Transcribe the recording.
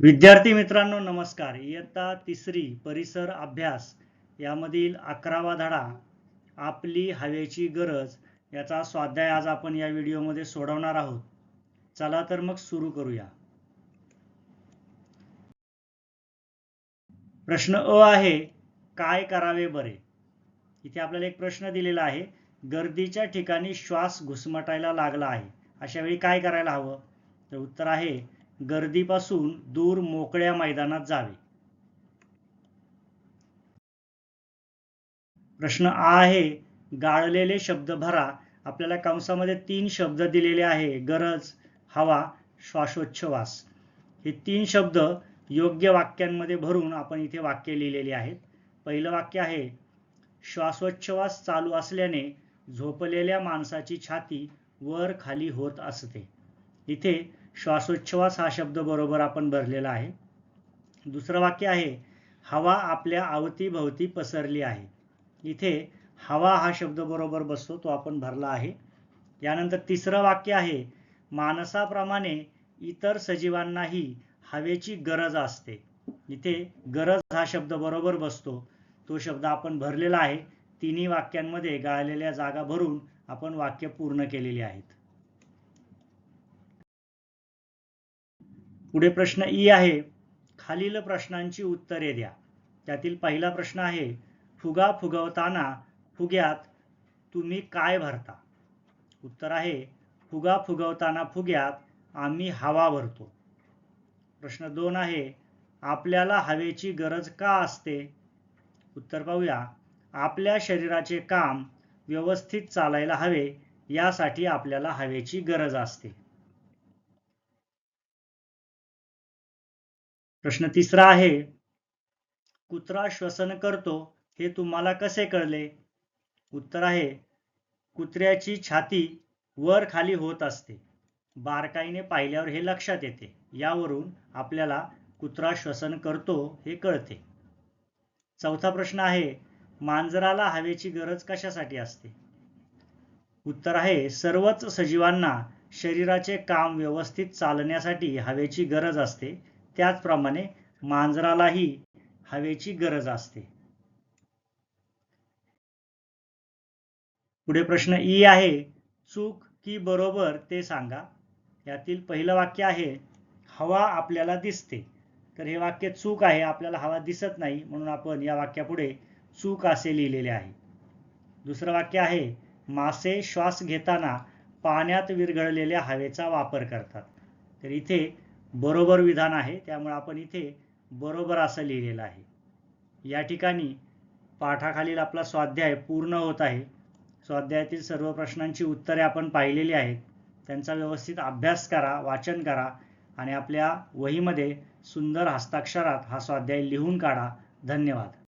विद्यार्थी मित्रांनो नमस्कार. इयत्ता तिसरी परिसर अभ्यास यामधील अकरावा धडा आपली हवेची गरज याचा स्वाध्याय आज आपण या व्हिडिओमध्ये सोडवणार आहोत. चला तर मग सुरू करूया. प्रश्न अ आहे काय करावे बरे? इथे आपल्याला एक प्रश्न दिलेला आहे गर्दीच्या ठिकाणी श्वास घुसमटायला लागला आहे. अशा वेळी काय करायला हवं? तर उत्तर आहे गर्दीपासून दूर मोकळ्या मैदानात जावे. प्रश्न आ आहे गाळलेले शब्द भरा. आपल्याला कंसामध्ये तीन शब्द दिलेले आहे गरज हवा श्वासोच्छवास. हे तीन शब्द योग्य वाक्यांमध्ये भरून आपण इथे वाक्य लिहिलेली आहेत. पहिलं वाक्य आहे श्वासोच्छवास चालू असल्याने झोपलेल्या माणसाची छाती वर खाली होत असते. इथे श्वासोच्छ्वास हा शब्द बरोबर आपण भरलेला आहे. दुसरं वाक्य आहे हवा आपल्या अवतीभवती पसरली आहे. इथे हवा हा शब्द बरोबर बसतो तो आपण भरला आहे. यानंतर तिसरं वाक्य आहे माणसाप्रमाणे इतर सजीवांनाही हवेची गरज असते. इथे गरज हा शब्द बरोबर बसतो तो शब्द आपण भरलेला आहे. तिन्ही वाक्यांमध्ये गाळलेल्या जागा भरून आपण वाक्य पूर्ण केलेली आहेत. पुढे प्रश्न ई आहे. खालील प्रश्नांची उत्तरे द्या. त्यातील पहिला प्रश्न आहे फुगा फुगवताना फुग्यात तुम्ही काय भरता? उत्तर आहे फुगा फुगवताना फुग्यात आम्ही हवा भरतो. प्रश्न दोन आहे आपल्याला हवेची गरज का असते? उत्तर पाहूया आपल्या शरीराचे काम व्यवस्थित चालायला हवे यासाठी आपल्याला हवेची गरज असते. प्रश्न तिसरा आहे कुत्रा श्वसन करतो हे तुम्हाला कसे कळले? उत्तर आहे कुत्र्याची छाती वर खाली होत असते. बारकाईने पाहिल्यावर हे लक्षात येते. यावरून आपल्याला कुत्रा श्वसन करतो हे कळते. चौथा प्रश्न आहे मांजराला हवेची गरज कशासाठी असते? उत्तर आहे सर्वच सजीवांना शरीराचे काम व्यवस्थित चालण्यासाठी हवेची गरज असते. त्याचप्रमाणे मांजरालाही हवेची गरज असते. पुढे प्रश्न ई आहे चूक की बरोबर ते सांगा. यातील पहिलं वाक्य आहे हवा आपल्याला दिसते. तर हे वाक्य चूक आहे आपल्याला हवा दिसत नाही म्हणून आपण या वाक्यापुढे चूक असे लिहिलेले आहे. दुसरं वाक्य आहे मासे श्वास घेताना पाण्यात विरघळलेल्या हवेचा वापर करतात. तर इथे बरोबर विधान आहे त्यामुळे आपण इथे बरोबर असं लिहिलेलं आहे. या ठिकाणी पाठाखालील आपला स्वाध्याय पूर्ण होत आहे. स्वाध्यायातील सर्व प्रश्नांची उत्तरे आपण पाहिलेली आहेत. त्यांचा व्यवस्थित अभ्यास करा वाचन करा आणि आपल्या वहीमध्ये सुंदर हस्ताक्षरात हा स्वाध्याय लिहून काढा. धन्यवाद.